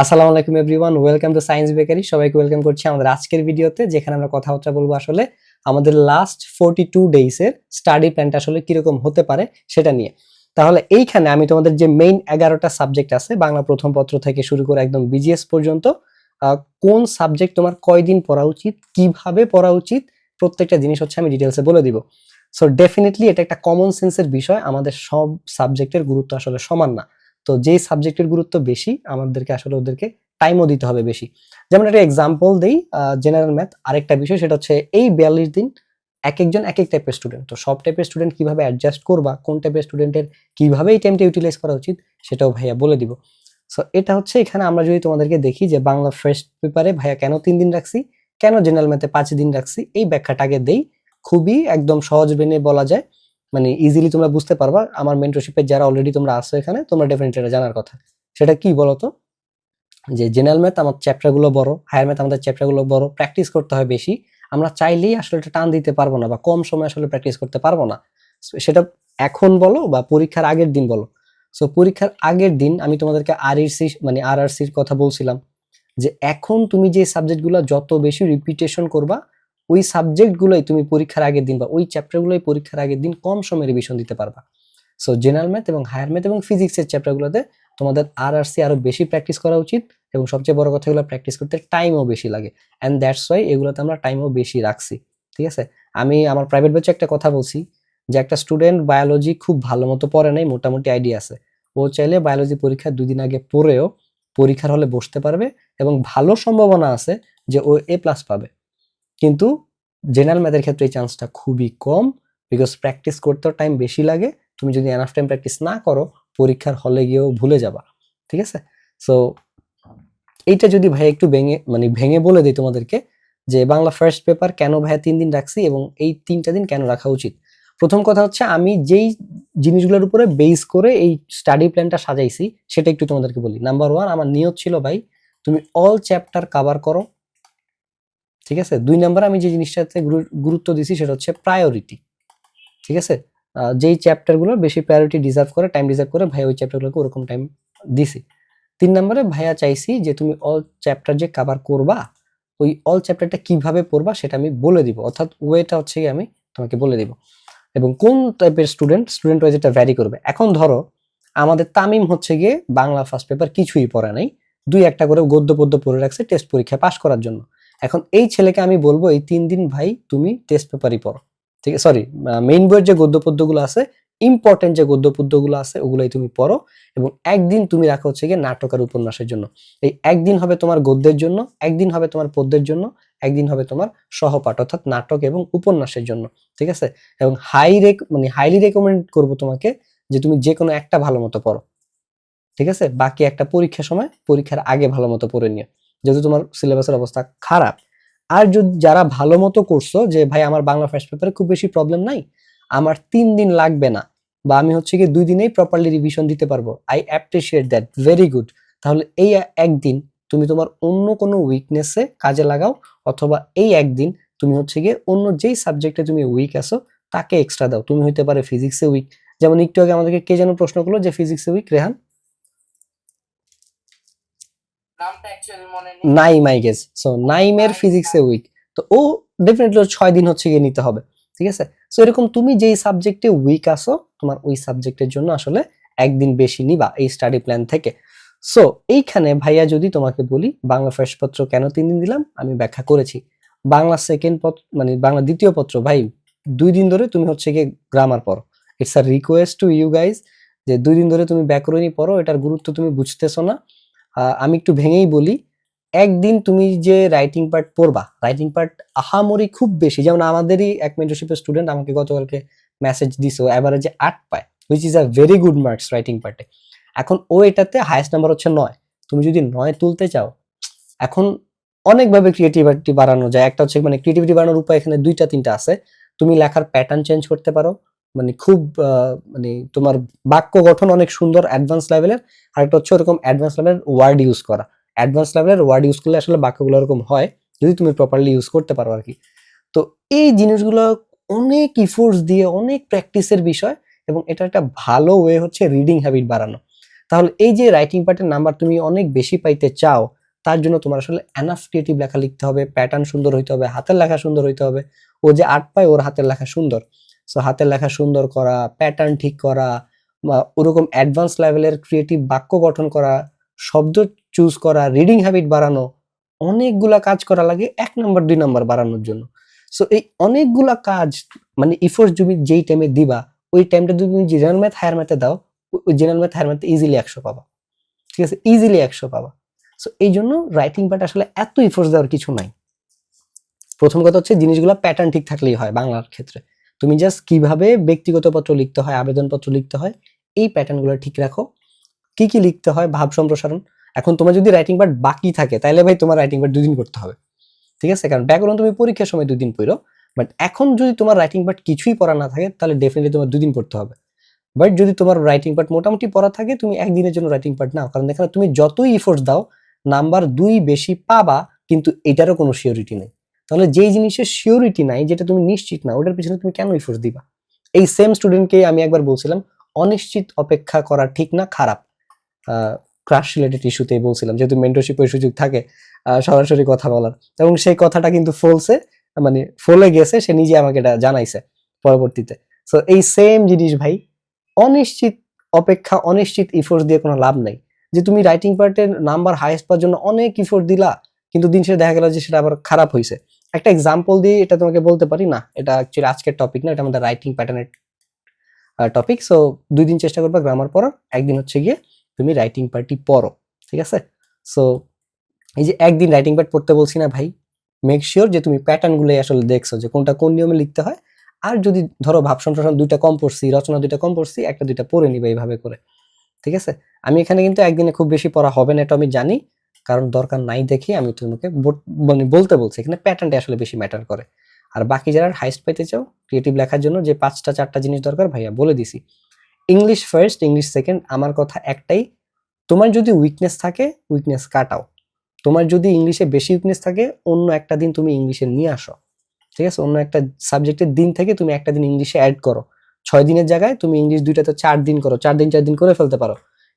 আসসালামু আলাইকুম everyone, welcome to science bakery. সবাইকে ওয়েলকাম করছি আমাদের আজকের ভিডিওতে, যেখানে আমরা কথাবার্তা বলব আসলে আমাদের লাস্ট ফোরটি টু ডেইসের স্টাডি প্ল্যানটা আসলে কীরকম হতে পারে সেটা নিয়ে। তাহলে এইখানে আমি তোমাদের যে মেইন এগারোটা সাবজেক্ট আছে, বাংলা প্রথম পত্র থেকে শুরু করে একদম বিজিএস পর্যন্ত কোন সাবজেক্ট তোমার কয়দিন পড়া উচিত, কীভাবে পড়া উচিত, প্রত্যেকটা জিনিস হচ্ছে আমি ডিটেলসে বলে দিব। সো ডেফিনেটলি এটা একটা কমন সেন্সের বিষয়, আমাদের সব সাবজেক্টের গুরুত্ব আসলে সমান না। তো যেই সাবজেক্টের গুরুত্ব বেশি, আমাদেরকে আসলে ওদেরকে টাইমও দিতে হবে বেশি। যেমন একটা এক্সাম্পল দেই জেনারেল ম্যাথ আরেকটা বিষয়, সেটা হচ্ছে এই বিয়াল্লিশ দিন এক একজন এক এক টাইপের স্টুডেন্ট তো সব টাইপের স্টুডেন্ট কীভাবে অ্যাডজাস্ট করবা, কোন টাইপের স্টুডেন্টের কীভাবে এই টাইমটা ইউটিলাইজ করা উচিত, সেটাও ভাইয়া বলে দিব। সো এটা হচ্ছে এখানে আমরা যদি তোমাদেরকে দেখি যে বাংলা ফার্স্ট পেপারে ভাইয়া কেন তিন দিন রাখছি, কেন জেনারেল ম্যাথে পাঁচ দিন রাখছি, এই ব্যাখ্যাটা আগে দেই। খুবই একদম সহজ বেনে বলা যায়। মানে ইজিলি তোমরা বুঝতে পারবা, আমার মেন্টরশিপে যারা অলরেডি তোমরা আসো এখানে, তোমরা ডেফিনেটলি এটা জানার কথা। সেটা কি বলতো? যে জেনারেল ম্যাথ আমার চ্যাপ্টারগুলো বড় হায়ার ম্যাথ আমাদের চ্যাপ্টারগুলো বড় প্র্যাকটিস করতে হয় বেশি। আমরা চাইলেই আসলে এটা টান দিতে পারব না বা কম সময় আসলে প্র্যাকটিস করতে পারব না। সেটা এখন বলো বা পরীক্ষার আগের দিন বলো। সো পরীক্ষার আগের দিন আমি তোমাদেরকে আর সি মানে আর আর সির কথা বলছিলাম। যে এখন তুমি যে সাবজেক্টগুলো যত বেশি রিপিটেশন করবা ওই সাবজেক্টগুলোই তুমি পরীক্ষার আগের দিন বা ওই চ্যাপ্টারগুলোই পরীক্ষার আগের দিন কম সময় রিভিশন দিতে পারবা। সো জেনারেল ম্যাথ এবং হায়ার ম্যাথ এবং ফিজিক্সের চ্যাপ্টারগুলোতে তোমাদের আর আর সি আরও বেশি প্র্যাকটিস করা উচিত এবং সবচেয়ে বড় কথা এগুলো প্র্যাকটিস করতে টাইমও বেশি লাগে। অ্যান্ড দ্যাটস ওয়াই এগুলোতে আমরা টাইমও বেশি রাখছি। ঠিক আছে? আমি আমার প্রাইভেট ব্যাচে একটা কথা বলছি যে একটা স্টুডেন্ট বায়োলজি খুব ভালো মতো পড়ে নাই, মোটামুটি আইডিয়া আছে। ও চাইলে বায়োলজি পরীক্ষা দুদিন আগে পড়েও পরীক্ষার হলে বসতে পারবে এবং ভালো সম্ভাবনা আছে যে ও এ প্লাস পাবে। কিন্তু জেনারেল ম্যাথের ক্ষেত্রে এই চান্সটা খুবই কম বিকজ প্র্যাকটিস করতেও টাইম বেশি লাগে। তুমি যদি এনাফ টাইম প্র্যাকটিস না করো, পরীক্ষার হলে গিয়েও ভুলে যাবা, ঠিক আছে? সো এইটা যদি ভাই একটু ভেঙে মানে ভেঙে বলে দিই তোমাদেরকে যে বাংলা ফার্স্ট পেপার কেন ভাইয়া তিন দিন রাখছি এবং এই তিনটা দিন কেন রাখা উচিত? প্রথম কথা হচ্ছে আমি যেই জিনিসগুলোর উপরে বেস করে এই স্টাডি প্ল্যানটা সাজাইছি, সেটা একটু তোমাদেরকে বলি। নাম্বার ওয়ান আমার নিয়ত ছিল ভাই, তুমি অল চ্যাপ্টার কাভার করো ঠিক আছে? দুই নাম্বার আমি যে জিনিসটাতে গুরুত্ব দিছি সেটা হচ্ছে প্রায়োরিটি ঠিক আছে? যেই চ্যাপ্টারগুলো বেশি প্রায়োরিটি ডিজার্ভ করে টাইম ডিজার্ভ করে ভাই ওই চ্যাপ্টারগুলোকে ওরকম টাইম দিছি। তিন নম্বরে ভাইয়া চাইছি যে তুমি অল চ্যাপ্টার যে কাভার করবা, ওই অল চ্যাপ্টারটা কীভাবে পড়বা সেটা আমি বলে দিব। অর্থাৎ ওয়েটা হচ্ছে আমি তোমাকে বলে দিব। এবং কোন টাইপের স্টুডেন্ট স্টুডেন্ট ওয়াইজ এটা ভ্যারি করবে। এখন ধরো, আমাদের তামিম হচ্ছে গিয়ে বাংলা ফার্স্ট পেপার কিছুই পড়ে নাই, দুই একটা করে গদ্য পদ্য পড়ে রাখছে টেস্ট পরীক্ষা পাশ করার জন্য। এখন এই ছেলেকে আমি বলব, এই তিন দিন ভাই তুমি টেস্ট পেপারই পড়ো। ঠিক আছে? সরি মেইন বইয়ের যে গদ্য পদ্যগুলো আছে ইম্পর্টেন্ট যে গদ্য পদ্যগুলো আছে, ওগুলোই তুমি পড়ো এবং একদিন তুমি রাখো হচ্ছে গিয়ে নাটক আর উপন্যাসের জন্য। এই একদিন হবে তোমার গদ্যের জন্য, একদিন হবে তোমার পদ্যের জন্য, একদিন হবে তোমার সহপাঠ, অর্থাৎ নাটক এবং উপন্যাসের জন্য। ঠিক আছে? এবং হাই রেক মানে হাইলি রেকমেন্ড করব তোমাকে যে তুমি যে কোনো একটা ভালো মতো পড়ো। ঠিক আছে? বাকি একটা পরীক্ষার সময় পরীক্ষার আগে ভালো মতো পড়ে নিও। যেহেতু তোমার সিলেবাসের অবস্থা খারাপ। আর যদি, যারা ভালো মতো করছ যে, ভাই, আমার বাংলা ফার্স্ট পেপারে খুব বেশি প্রবলেম নাই, আমার তিন দিন লাগবে না, বা আমি হচ্ছে কি দুই দিনেই প্রপারলি রিভিশন দিতে পারব I appreciate that very good তাহলে এই একদিন তুমি তোমার অন্য কোনো উইকনেসে কাজে লাগাও, অথবা এই একদিন তুমি হচ্ছে গিয়ে অন্য যেই সাবজেক্টে তুমি উইক আসো তাকে এক্সট্রা দাও। তুমি হইতে পারে ফিজিক্সে উইক যেমন একটু আগে আমাদেরকে কে যেন প্রশ্ন করল যে ফিজিক্সে উইক রেহান নামটা অ্যাকচুয়ালি মনে নেই নাইম আই গেস সো নাইমের ফিজিক্সে উইক তো ও ডেফিনেটলি ছয় দিন হচ্ছে গিয়ে নিতে হবে ঠিক আছে? সো এরকম তুমি যেই সাবজেক্টে উইক আসো তোমার ওই সাবজেক্টের জন্য আসলে একদিন বেশি নিবা এই স্টাডি প্ল্যান থেকে। সো এইখানে ভাইয়া যদি তোমাকে বলি বাংলা ফার্স্ট পত্র কেন তিন দিন দিলাম? আমি ব্যাখ্যা করেছি। বাংলা সেকেন্ড পত্র মানে বাংলা দ্বিতীয় পত্র ভাই দুই দিন ধরে তুমি হচ্ছে গিয়ে গ্রামার পড়ো। It's a request to you guys যে দুই দিন ধরে তুমি ব্যাকরণই পড়ো এটার গুরুত্ব তুমি বুঝতেছো না। আমি একটু ভেঙেই বলি, একদিন তুমি যে রাইটিং পার্ট পড়বা রাইটিং পার্ট আহামরি খুব বেশি। যেমন আমাদেরই এক মেন্টরশিপের স্টুডেন্ট আমাকে গতকালকে মেসেজ দিছো অ্যাভারেজে আট পায় which is a very good marks writing পার্টে এখন ও এটাতে হায়েস্ট নাম্বার হচ্ছে নয়। তুমি যদি নয় তুলতে চাও, এখন অনেকভাবে ক্রিয়েটিভিটি বাড়ানো যায়। একটা হচ্ছে মানে ক্রিয়েটিভিটি বাড়ানোর উপায় এখানে দুইটা তিনটা আছে। তুমি লেখার প্যাটার্ন চেঞ্জ করতে পারো মানে খুব মানে তোমার বাক্য গঠন অনেক সুন্দর অ্যাডভান্স লেভেলের আর একটা হচ্ছে ওরকম অ্যাডভান্স লেভেলের ওয়ার্ড ইউজ করা। অ্যাডভান্স লেভেলের ওয়ার্ড ইউজ করলে আসলে বাক্যগুলো এরকম হয়, যদি তুমি প্রপারলি ইউজ করতে পারো আর কি তো এই জিনিসগুলো অনেক ইফোর্টস দিয়ে, অনেক প্র্যাকটিসের বিষয় এবং এটা একটা ভালো ওয়ে হচ্ছে রিডিং হ্যাবিট বাড়ানো। তাহলে এই যে রাইটিং পার্টের নাম্বার তুমি অনেক বেশি পাইতে চাও, তার জন্য তোমার আসলে এনাফ ক্রিয়েটিভ লেখা লিখতে হবে প্যাটার্ন সুন্দর হইতে হবে, হাতের লেখা সুন্দর হইতে হবে। ও যে আর্ট পায়, ওর হাতের লেখা সুন্দর। সো হাতের লেখা সুন্দর করা প্যাটার্ন ঠিক করা, বা ওরকম অ্যাডভান্স লেভেলের ক্রিয়েটিভ বাক্য গঠন করা, শব্দ চুজ করা রিডিং হ্যাবিট বাড়ানো, অনেকগুলা কাজ করা লাগে এক নম্বর দুই নম্বর বাড়ানোর জন্য। সো এই অনেকগুলা কাজ মানে ইফোর্স তুমি যেই টাইমে দিবা, ওই টাইমটা যদি তুমি জেনারেল ম্যাথ হায়ার ম্যাথে দাও, ওই জেনারেল ম্যাথ হায়ার ম্যাথে ইজিলি একশো পাবা। ঠিক আছে? ইজিলি একশো পাবা। সো এই জন্য রাইটিং পার্ট আসলে এত ইফোর্স দেওয়ার কিছু নাই। প্রথম কথা হচ্ছে জিনিসগুলো প্যাটার্ন ঠিক থাকলেই হয় বাংলার ক্ষেত্রে। তুমি জাস্ট কীভাবে ব্যক্তিগত পত্র লিখতে হয়, আবেদনপত্র লিখতে হয়, এই প্যাটার্নগুলো ঠিক রাখো। কি কি লিখতে হয়, ভাব সম্প্রসারণ। এখন তোমার যদি রাইটিং পার্ট বাকি থাকে তাহলে ভাই তোমার রাইটিং পার্ট দুদিন করতে হবে। ঠিক আছে? কারণ ব্যাকরণ তুমি পরীক্ষার সময় দুদিন পড়ো বাট এখন যদি তোমার রাইটিং পার্ট কিছুই পড়া না থাকে, তাহলে ডেফিনেটলি তোমার দুদিন পড়তে হবে। বাট যদি তোমার রাইটিং পার্ট মোটামুটি পড়া থাকে, তুমি একদিনের জন্য রাইটিং পার্ট নাও। কারণ এখানে তুমি যতই ইফোর্টস দাও নাম্বার দুই বেশি পাবা, কিন্তু এটারও কোনো শিওরিটি নেই। তাহলে যেই জিনিসের শিওরিটি নাই, যেটা তুমি নিশ্চিত না, ওটার পিছনে তুমি কেন ইফোর্টস দিবা? এই সেম স্টুডেন্টকে আমি একবার বলছিলাম, অনিশ্চিত অপেক্ষা করা ঠিক না, খারাপ। ক্রাশ রিলেটেড ইস্যুতেই বলছিলাম, যেহেতু মেন্টরশিপের সুযোগ থাকে সরাসরি কথা বলার। এবং সেই কথাটা কিন্তু ফলসে মানে ফলে গেছে, সে নিজে আমাকে এটা জানাইছে পরবর্তীতে। সো এই সেম জিনিস ভাই, অনিশ্চিত অপেক্ষা, অনিশ্চিত ইফোর্ট দিয়ে কোনো লাভ নাই। যে তুমি রাইটিং পার্টের নাম্বার হাইয়েস্ট পাওয়ার জন্য অনেক ইফোর্ট দিলা কিন্তু দিন শেষে দেখা গেল যে সেটা আবার খারাপ হয়েছে একটা এক্সাম্পল দিয়ে এটা তোমাকে বলতে পারি না, এটা অ্যাকচুয়ালি আজকের টপিক না, এটা আমাদের রাইটিং প্যাটার্নের টপিক সো দুই দিন চেষ্টা করবে গ্রামার পড়ো একদিন হচ্ছে গিয়ে তুমি রাইটিং পার্টি পড়ো, ঠিক আছে? সো এই যে একদিন রাইটিং প্যাড পড়তে বলছি না ভাই মেক শিওর যে তুমি প্যাটার্নগুলোই আসলে দেখছ, যে কোনটা কোন নিয়মে লিখতে হয়, আর যদি ধরো ভাব সম্প্রসারণ দুইটা কম পড়ছি, রচনা দুইটা কম পড়ছি, একটা দুইটা পড়ে নিবে এইভাবে করে, ঠিক আছে? আমি এখানে কিন্তু একদিনে খুব বেশি পড়া হবে না, এটা আমি জানি কারণ দরকার নাই দেখে আমি তোমাকে মানে বলতে বলছি, এখানে প্যাটার্নটা আসলে বেশি ম্যাটার করে। আর বাকি যারা হাইস্ট পাইতে চাও ক্রিয়েটিভ লেখার জন্য যে পাঁচটা, চারটা জিনিস দরকার, ভাইয়া বলে দিছি। ইংলিশ ফার্স্ট ইংলিশ সেকেন্ড আমার কথা একটাই, তোমার যদি উইকনেস থাকে উইকনেস কাটাও। তোমার যদি ইংলিশে বেশি উইকনেস থাকে, অন্য একটা দিন তুমি ইংলিশে নিয়ে আসো। ঠিক আছে? অন্য একটা সাবজেক্টের দিন থেকে তুমি একটা দিন ইংলিশে অ্যাড করো। ছয় দিনের জায়গায় তুমি ইংলিশ দুইটাতে চার দিন করো, চার দিন চার দিন করে ফেলতে পারো।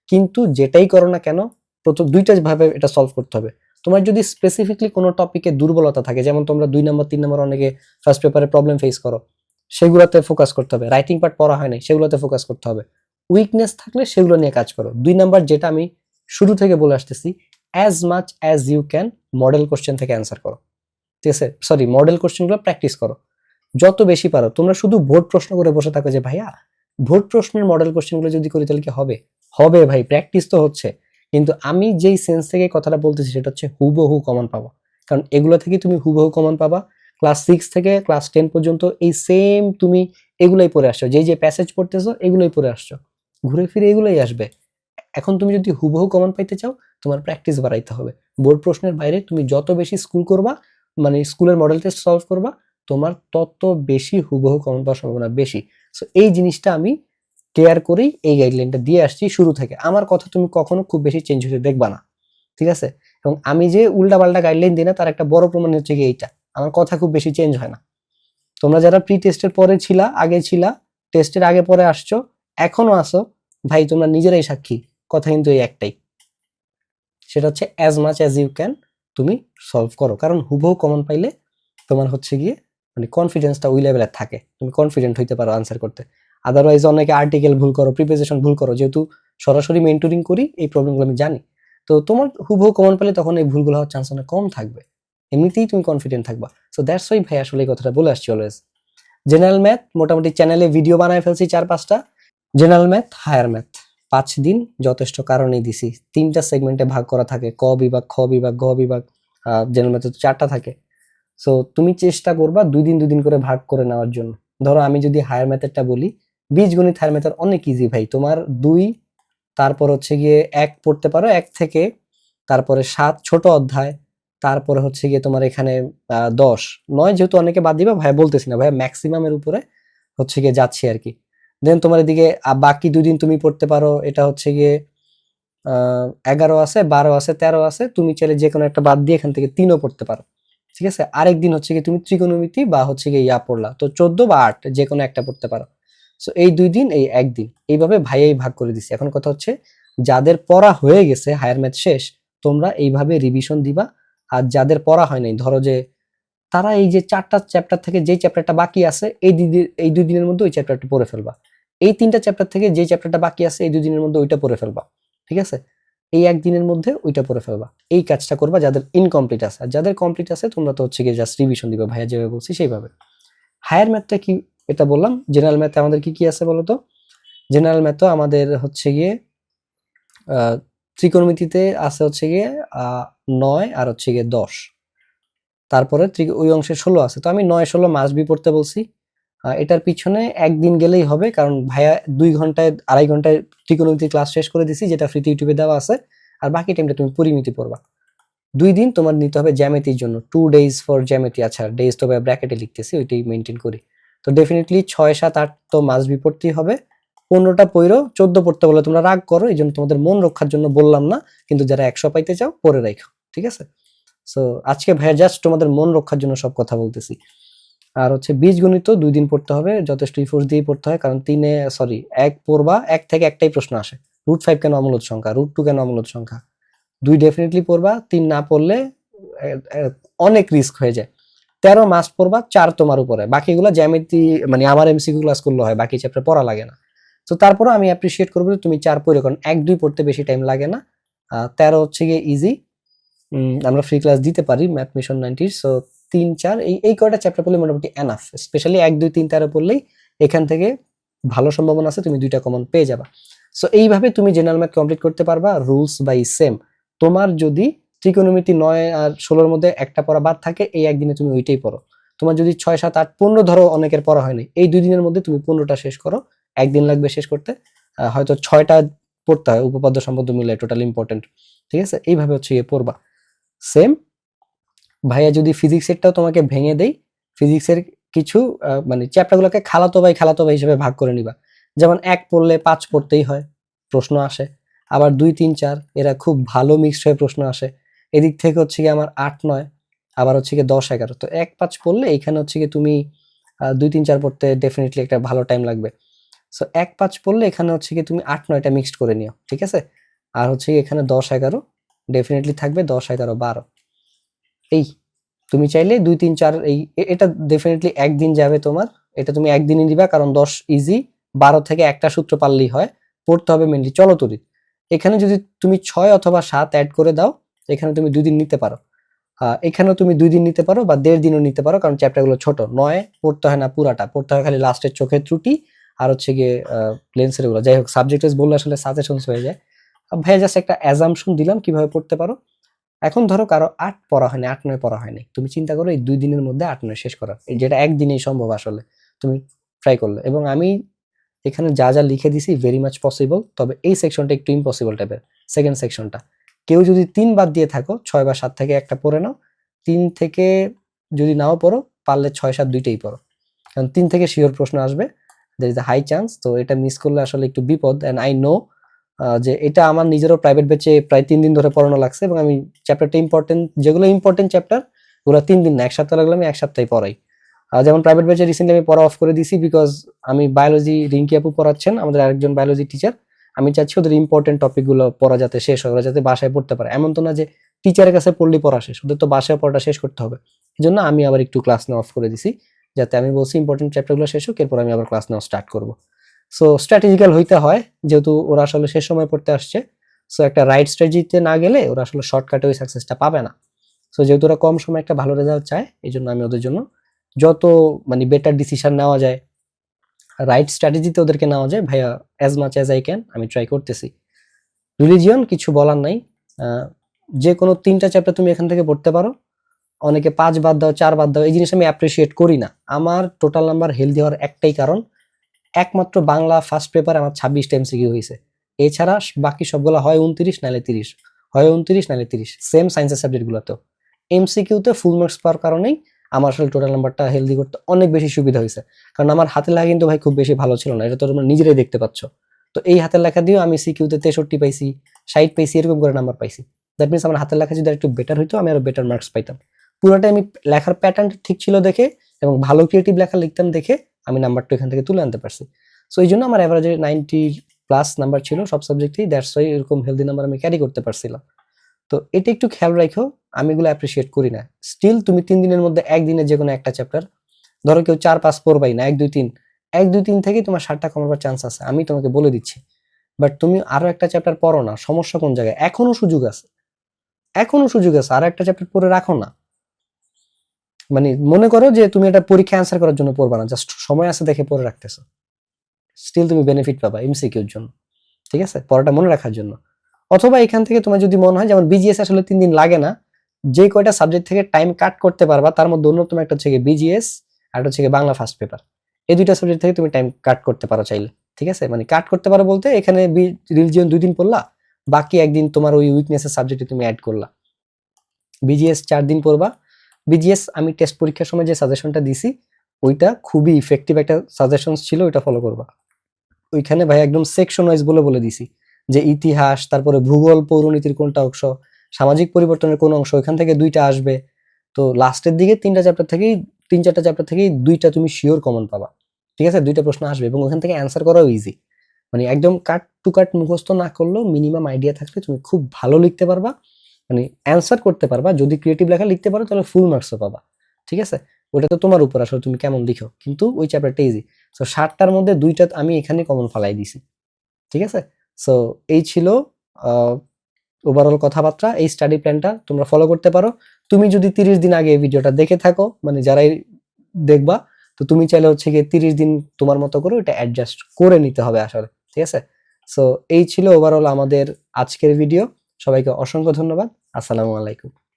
কিন্তু যেটাই করো না কেন প্রথম দুইটা ভাবে এটা সলভ করতে হবে। তোমার যদি স্পেসিফিকলি কোনো টপিকে দুর্বলতা থাকে, যেমন তোমরা দুই নম্বর তিন নম্বর অনেকে ফার্স্ট পেপারে প্রবলেম ফেস করো, সেগুলোতে ফোকাস করতে হবে। রাইটিং পার্ট পড়া হয় নাই, সেগুলোতে ফোকাস করতে হবে। উইকনেস থাকলে সেগুলো নিয়ে কাজ করো। দুই নাম্বার যেটা আমি শুরু থেকে বলে আসতেছি as much as you can model question থেকে অ্যান্সার করো। ঠিক আছে? সরি মডেল কোশ্চেনগুলো প্র্যাকটিস করো। যত বেশি পারো, তোমরা শুধু ভোট প্রশ্ন করে বসে থাকো যে, ভাইয়া, ভোট প্রশ্নের মডেল কোশ্চেনগুলো যদি করি তাহলে কি হবে? হবে ভাই প্র্যাকটিস তো হচ্ছে। কিন্তু আমি যেই সেন্স থেকে কথাটা বলতেছি সেটা হচ্ছে হুবহু কমন পাবা কারণ এগুলো থেকে তুমি হুবহু কমন পাবা। ক্লাস সিক্স থেকে ক্লাস টেন পর্যন্ত এই সেম তুমি এগুলোই পড়ে আসছো। যেই যে প্যাসেজ পড়তেছো এগুলোই পড়ে আসছো। ঘুরে ফিরে এগুলোই আসবে। এখন তুমি যদি হুবহু কমন পাইতে চাও, তোমার প্র্যাকটিস বাড়াইতে হবে। বোর্ড প্রশ্নের বাইরে তুমি যত বেশি স্কুল করবা মানে স্কুলের মডেল টেস্ট সলভ করবা, তোমার তত বেশি হুবহু কমন পাওয়ার সম্ভাবনা বেশি। সো এই জিনিসটা আমি কেয়ার করেই এই গাইডলাইনটা দিয়ে আসছি শুরু থেকে। আমার কথা তুমি কখনো খুব বেশি চেঞ্জ হতে দেখবা না, ঠিক আছে? এবং আমি যে উল্টা পাল্টা গাইডলাইন দিই না, তার একটা বড় প্রমাণ হচ্ছে কি এইটা। আমার কথা খুব বেশি চেঞ্জ হয় না। তোমরা যারা প্রি টেস্টের পরে ছিলা, আগে ছিলা টেস্টের আগে পরে আসছো, এখনও আসো, ভাই তোমরা নিজেরাই সাক্ষী, কথা কিন্তু এই একটাই। সেটা হচ্ছে as much as you can তুমি সলভ করো। কারণ হুবহু কমন পাইলে তোমার হচ্ছে গিয়ে মানে কনফিডেন্সটা ওই লেভেলের থাকে। তুমি কনফিডেন্ট হইতে পারো আনসার করতে। আদারওয়াইজ অনেকে আর্টিকেল ভুল করো প্রিপারেশন ভুল করো, যেহেতু সরাসরি মেন্টরিং করি, এই প্রবলেমগুলো আমি জানি। তো তোমার হুবহু কমন পেলে তখন এই ভুলগুলো হওয়ার চান্স অনেক কম থাকবে। এমনিতেই তুমি কনফিডেন্ট থাকবা। সো দ্যাটস ওয়াই ভাই আসলে এই কথাটা বলে আসছি অলওয়েজ জেনারেল ম্যাথ মোটামুটি চ্যানেলে ভিডিও বানায় ফেলছি চার পাঁচটা। জেনারেল ম্যাথ হায়ার ম্যাথ পাঁচ দিন যথেষ্ট কারণেই দিছি। তিনটা সেগমেন্টে ভাগ করা থাকে, ক বিভাগ, খ বিভাগ, গ বিভাগ জেনারেল ম্যাথে তো চারটা থাকে। সো তুমি চেষ্টা করবা দুই দিন দুই দিন করে ভাগ করে নেওয়ার জন্য। ধরো আমি যদি হায়ার ম্যাথেরটা বলি বীজগণিত হায়ার ম্যাথের অনেক ইজি ভাই। তোমার দুই, তারপর হচ্ছে গিয়ে এক পড়তে পারো, এক থেকে তারপরে সাত, ছোট অধ্যায়, তারপরে হচ্ছে গিয়ে তোমার এখানে দশ। নয় যেহেতু অনেকে বাদ দিবা ভাই বলতেছি না ভাই ম্যাক্সিমামের উপরে হচ্ছে গিয়ে যাচ্ছি আর কি। দেন তোমার এদিকে বাকি দুই দিন তুমি পড়তে পারো, এটা হচ্ছে গিয়ে এগারো আছে, বারো আছে, তেরো আছে, তুমি চাইলে যে কোনো একটা বাদ দিয়ে এখান থেকে তিনও পড়তে পারো। ঠিক আছে? আরেক দিন হচ্ছে গিয়ে তুমি ত্রিকোণমিতি বা হচ্ছে গিয়ে ইয়া পড়লা, তো চোদ্দ বা আট যে কোনো একটা পড়তে পারো। সো এই দুই দিন, এই একদিন এইভাবে ভাইয়াই ভাগ করে দিছি। এখন কথা হচ্ছে, যাদের পড়া হয়ে গেছে হায়ার ম্যাথ শেষ, তোমরা এইভাবে রিভিশন দিবা, আর যাদের পড়া হয় নাই, ধরো যে তারা এই যে চারটা চ্যাপ্টার থেকে যেই চ্যাপ্টারটা বাকি আছে, এই এই দুই দিনের মধ্যে ওই চ্যাপ্টারটা পড়ে ফেলবা। এই তিনটা চ্যাপ্টার থেকে যে চ্যাপ্টারটা বাকি আছে, এই দুই দিনের মধ্যে ওইটা পড়ে ফেলবা। ঠিক আছে? এই একদিনের মধ্যে ওইটা পড়ে ফেলবা। এই কাজটা করবা যাদের ইনকমপ্লিট আছে। আর যাদের কমপ্লিট আছে, তোমরা তো হচ্ছে গিয়ে জাস্ট রিভিশন দিবে। ভাইয়া যেভাবে বলছি, সেইভাবে। হায়ার ম্যাথটা কি এটা বললাম। জেনারেল ম্যাথে আমাদের কি কি আছে বলো তো জেনারেল ম্যাথও আমাদের হচ্ছে গিয়ে ত্রিকোণমিতিতে আছে হচ্ছে গিয়ে নয় আর হচ্ছে গিয়ে দশ। তারপরে ওই অংশে ষোলো আছে। তো আমি নয়, ষোলো মাস বি পড়তে বলছি। এটার পিছনে একদিন গেলেই হবে, কারণ ভাইয়া দুই ঘন্টায়, আড়াই ঘন্টায় ত্রিকোণমিতি ক্লাস শেষ করে দিছি, যেটা ফ্রিতে ইউটিউবে দেওয়া আছে। আর বাকি টাইমটা তুমি পরিমিতি পড়বা। দুই দিন তোমার নিতে হবে জ্যামিতির জন্য। টু ডেজ ফর জ্যামিতি আচ্ছা ডেজ তো ব্র্যাকেটে লিখতেছি, ওইটাই মেনটেন করি। তো ডেফিনেটলি ছয়, সাত, আট তো মাস বিপত্তি হবে। পনেরোটা পইরো, চোদ্দ পড়তে বলে তোমরা রাগ করো এই জন্য তোমাদের মন রক্ষার জন্য বললাম না, কিন্তু যারা একশো পাইতে চাও পরে রাখো ঠিক আছে? সো আজকে ভাইয়া জাস্ট তোমাদের মন রক্ষার জন্য সব কথা বলতেছি। আর হচ্ছে বীজ বীজগণিত দুই দিন পড়তে হবে, যথেষ্ট ইফোর্স দিয়েই পড়তে হয়, কারণ তিনে সরি এক পড়বা, এক থেকে একটাই প্রশ্ন আসে। রুট ফাইভ কেন অমূলত সংখ্যা? রুট টু কেন অমূলত সংখ্যা? দুই ডেফিনেটলি পড়বা, তিন না পড়লে অনেক রিস্ক হয়ে যায়। তেরো মাস পড়বা, চার তোমার উপরে। বাকিগুলো জ্যামিতি মানে আমার এমসিকিউ ক্লাস করলে হয়, বাকি চ্যাপ্টার পড়া লাগে না। তো তারপরও আমি অ্যাপ্রিসিয়েট করব যে তুমি চার পড়ে, কারণ এক, দুই পড়তে বেশি টাইম লাগে না। তেরো হচ্ছে গিয়ে ইজি আমরা ফ্রি ক্লাস দিতে পারি ম্যাথ মিশন নাইনটির সো তিন, চার, এই এই কয়টা চ্যাপ্টার পড়লে মোটামুটি এনাফ স্পেশালি এক, দুই, তিন, তেরো পড়লেই এখান থেকে ভালো সম্ভাবনা আছে, তুমি দুইটা কমন পেয়ে যাবা। সো এইভাবে তুমি জেনারেল ম্যাথ কমপ্লিট করতে পারবা রুলস বাই সেম তোমার যদি ত্রিকোণমিতি নয় আর ষোলোর মধ্যে একটা পড়া বাদ থাকে, এই একদিনে তুমি ওইটাই পড়ো। তোমার যদি ছয়, সাত, আট, পনেরো ধরো অনেকের পড়া হয়নি, এই দুই দিনের মধ্যে তুমি পনেরোটা শেষ করো। একদিন লাগবে শেষ করতে। হয়তো ছয়টা পড়তে হয়, উপপাদ্য সম্পদ মিলে টোটাল ইম্পর্টেন্ট ঠিক আছে? এইভাবে হচ্ছে ইয়ে পড়বা। সেম ভাইয়া যদি ফিজিক্সেরটাও তোমাকে ভেঙে দেই ফিজিক্সের কিছু মানে চ্যাপ্টারগুলোকে খালাতো ভাই খালাতো ভাই হিসেবে ভাগ করে নিবা। যেমন এক পড়লে পাঁচ পড়তেই হয়, প্রশ্ন আসে। আবার দুই, তিন, চার, এরা খুব ভালো মিক্সড হয়ে প্রশ্ন আসে। এদিক থেকে হচ্ছে কি আমার আট নয়, আবার হচ্ছে কি দশ এগারো। তো এক পাঁচ পড়লে এখানে হচ্ছে কি তুমি দুই তিন চার পড়তে ডেফিনেটলি একটা ভালো টাইম লাগবে। সো এক পাঁচ পড়লে এখানে হচ্ছে কি তুমি আট নয়টা মিক্সড করে নিও, ঠিক আছে? আর হচ্ছে এখানে দশ এগারো ডেফিনেটলি থাকবে দশ, এগারো, বারো। এই, তুমি চাইলে দুই তিন চার এই এটা ডেফিনেটলি একদিন যাবে তোমার। এটা তুমি একদিনই দিবা, কারণ দশ ইজি বারো থেকে একটা সূত্র পারলেই হয়। পড়তে হবে মেনলি চলো চলতরিত এখানে যদি তুমি ছয় অথবা সাত অ্যাড করে দাও এখানে তুমি দুই দিন নিতে পারো। এখানেও তুমি দুই দিন নিতে পারো বা দেড় দিনও নিতে পারো, কারণ চ্যাপ্টারগুলো ছোট। নয়, পড়তে হয় না পুরাটা। পড়তে হয় খালি লাস্টের চোখের ত্রুটি আর হচ্ছে গিয়ে লেন্সেরগুলো। যাই হোক সাবজেক্ট বললে আসলে সাজেশনস হয়ে যায়। ভাইয়া জাস্ট একটা অ্যাজামশন দিলাম কীভাবে পড়তে পারো। এখন ধরো কারও আট পড়া হয়নি, আট নয় পড়া হয়নি। তুমি চিন্তা করো এই দুই দিনের মধ্যে আট নয় শেষ করা। যেটা একদিনেই সম্ভব আসলে, তুমি ট্রাই করলে। এবং আমি এখানে যা যা লিখে দিছি ভেরি মাচ পসিবল তবে এই সেকশনটা একটু ইম্পসিবল টাইপের সেকেন্ড সেকশনটা কেউ যদি তিন বাদ দিয়ে থাকো, ছয় বা সাত থেকে একটা পড়ে নাও, তিন থেকে যদি নাও পড়ো, পারলে ছয়, সাত দুইটাই পড়ো। কারণ তিন থেকে শিওর প্রশ্ন আসবে there is a high chance তো এটা মিস করলে আসলে একটু বিপদ অ্যান্ড আই নো যে এটা আমার নিজেরও প্রাইভেট ব্যাচে প্রায় তিন দিন ধরে পড়ানো লাগছে, এবং আমি চ্যাপ্টারটা ইম্পর্টেন্ট যেগুলো ইম্পর্টেন্ট চ্যাপ্টার ওগুলো তিন দিন না, এক সপ্তাহ লাগলে আমি এক সপ্তাহে পড়াই। যেমন প্রাইভেট ব্যাচে রিসেন্টলি আমি পড়া অফ করে দিছি বিকজ আমি বায়োলজি রিঙ্কি আপু পড়াচ্ছেন, আমাদের আরেকজন বায়োলজি টিচার আমি চাচ্ছি ওদের ইম্পর্টেন্ট টপিকগুলো পড়া যাতে শেষ হয়, ওরা যাতে বাসায় পড়তে পারে। এমন তো না যে টিচারের কাছে পড়লেই পড়া শেষ, ওদের তো বাসায় পড়াটা শেষ করতে হবে। এই জন্য আমি আবার একটু ক্লাস নেওয়া অফ করে দিছি, যাতে আমি বলছি ইম্পর্টেন্ট চ্যাপ্টারগুলো শেষ হোক, এরপর আমি আবার ক্লাস নেওয়া স্টার্ট করব। সো স্ট্র্যাটেজিক্যাল হইতে হয়, যেহেতু ওরা আসলে শেষ সময় পড়তে আসছে সো একটা রাইট স্ট্র্যাটেজিতে না গেলে ওরা আসলে শর্টকাটে ওই সাকসেসটা পাবে না। সো যেহেতু ওরা কম সময় একটা ভালো রেজাল্ট চায় এই জন্য আমি ওদের জন্য যত মানে বেটার ডিসিশন নেওয়া যায় রাইট স্ট্র্যাটেজিতে ওদেরকে নেওয়া যায়। ভাইয়া as much as I can আমি ট্রাই করতেছি। রিলিজিয়ন কিছু বলার নাই। যে কোনো তিনটা চ্যাপ্টার তুমি এখান থেকে পড়তে পারো। অনেকে পাঁচ বাদ দাও, চার বাদ দাও, এই জিনিস আমি অ্যাপ্রিসিয়েট করি না। আমার টোটাল নাম্বার হেলদি হওয়ার একটাই কারণ, একমাত্র বাংলা ফার্স্ট পেপার আমার ছাব্বিশটা এমসিকিউ হয়েছে এছাড়া বাকি সবগুলো হয় উনত্রিশ নাহলে তিরিশ। হয় উনত্রিশ নাহলে তিরিশ। সেম সায়েন্সের সাবজেক্টগুলোতেও এমসিকিউতে ফুল মার্কস পাওয়ার কারণেই আমার আসলে টোটাল নাম্বারটা হেলদি করতে অনেক বেশি সুবিধা হয়েছে। কারণ আমার হাতের লেখা কিন্তু ভাই খুব বেশি ভালো ছিল না, এটা তো তোমরা নিজেরাই দেখতে পাচ্ছ। তো এই হাতের লেখা দিয়েও আমি সিকিউতে তেষট্টি পাইছি, ষাট পাইছি, এরকম করে নাম্বার পাইছি। দ্যাট মিনস আমার হাতের লেখা যদি একটু বেটার হইতো, আমি আরও বেটার মার্কস পাইতাম। পুরোটাই আমি লেখার প্যাটার্ন ঠিক ছিল দেখে এবং ভালো ক্রিয়েটিভ লেখা লিখতাম দেখে আমি নাম্বারটা এখান থেকে তুলে আনতে পারছি। সো এই জন্য আমার অ্যাভারেজে নাইনটির প্লাস নাম্বার ছিল, সব সাবজেক্টেই দ্যাটস ওয়াই এরকম হেলদি নাম্বার আমি ক্যারি করতে পারছিলাম। তো এটা একটু খেয়াল রাখো আমি এগুলো অ্যাপ্রিসিয়েট করি না। স্টিল তুমি তিন দিনের মধ্যে একদিনে যে কোনো একটা চ্যাপ্টার ধরো কেউ চার, পাঁচ পড়বাই না, এক, দুই, তিন, এক, দুই, তিন থেকেই তোমার ষাটটা কমাবার চান্স আছে, আমি তোমাকে বলে দিচ্ছি। বাট তুমি আরও একটা চ্যাপ্টার পড়ো না, সমস্যা কোন জায়গায়? এখনও সুযোগ আছে। এখনও সুযোগ আছে, আরও একটা চ্যাপ্টার পড়ে রাখো না। মানে মনে করো যে তুমি এটা পরীক্ষা অ্যান্সার করার জন্য পড়বা না জাস্ট সময় আছে দেখে পড়ে রাখতেছো। স্টিল তুমি বেনিফিট পাবা এমসিকিউর জন্য, ঠিক আছে? পড়াটা মনে রাখার জন্য। অথবা এখান থেকে তোমার যদি মনে হয়, যেমন বিজিএস আসলে তিন দিন লাগে না যে কয়টা সাবজেক্ট থেকে টাইম কাট করতে পারবা, তার মধ্যে অন্যতম একটা হচ্ছে বিজিএস আর একটা হচ্ছে বাংলা ফার্স্ট পেপার এই দুইটা সাবজেক্ট থেকে তুমি টাইম কাট করতে পারো চাইলে, ঠিক আছে? মানে কাট করতে পারো বলতে এখানে রিলিজিয়ন দুই দিন পড়লা, বাকি একদিন তোমার ওই উইকনেসের সাবজেক্টে তুমি অ্যাড করলা। বিজিএস চার দিন পড়বা। বিজিএস আমি টেস্ট পরীক্ষার সময় যে সাজেশনটা দিছি, ওইটা খুবই ইফেক্টিভ একটা সাজেশন ছিল, ওইটা ফলো করবা। ওইখানে ভাই একদম সেকশন ওয়াইজ বলে বলে দিছি যে ইতিহাস, তারপরে ভূগোল, পৌরনীতির কোনটা অংশ সামাজিক পরিবর্তনের কোন অংশ, ওইখান থেকে দুইটা আসবে। তো লাস্টের দিকে তিনটা চ্যাপ্টার থেকেই, তিন চারটা চ্যাপ্টার থেকেই দুইটা তুমি শিওর কমন পাবা। ঠিক আছে? দুইটা প্রশ্ন আসবে এবং ওখান থেকে অ্যান্সার করাও ইজি মানে একদম কাট টু কাট মুখস্থ না করলেও মিনিমাম আইডিয়া থাকলে তুমি খুব ভালো লিখতে পারবা। মানে অ্যান্সার করতে পারবা। যদি ক্রিয়েটিভ লেখা লিখতে পারো, তাহলে ফুল মার্কসও পাবা। ঠিক আছে? ওটা তো তোমার উপর, আসলে তুমি কেমন লিখো? কিন্তু ওই চ্যাপ্টারটা ইজি সো ষাটটার মধ্যে দুইটা আমি এখানে কমন ফালাই দিছি। ঠিক আছে? সো এই ছিল ওভারঅল কথাবার্তা, এই স্টাডি প্ল্যানটা তোমরা ফলো করতে পারো। তুমি যদি তিরিশ দিন আগে এই ভিডিওটা দেখে থাকো মানে যারাই দেখবা, তো তুমি চাইলে হচ্ছে গিয়ে তিরিশ দিন তোমার মতো করে এটা অ্যাডজাস্ট করে নিতে হবে আসলে ঠিক আছে? সো এই ছিল ওভারঅল আমাদের আজকের ভিডিও সবাইকে অসংখ্য ধন্যবাদ। আসসালামু আলাইকুম।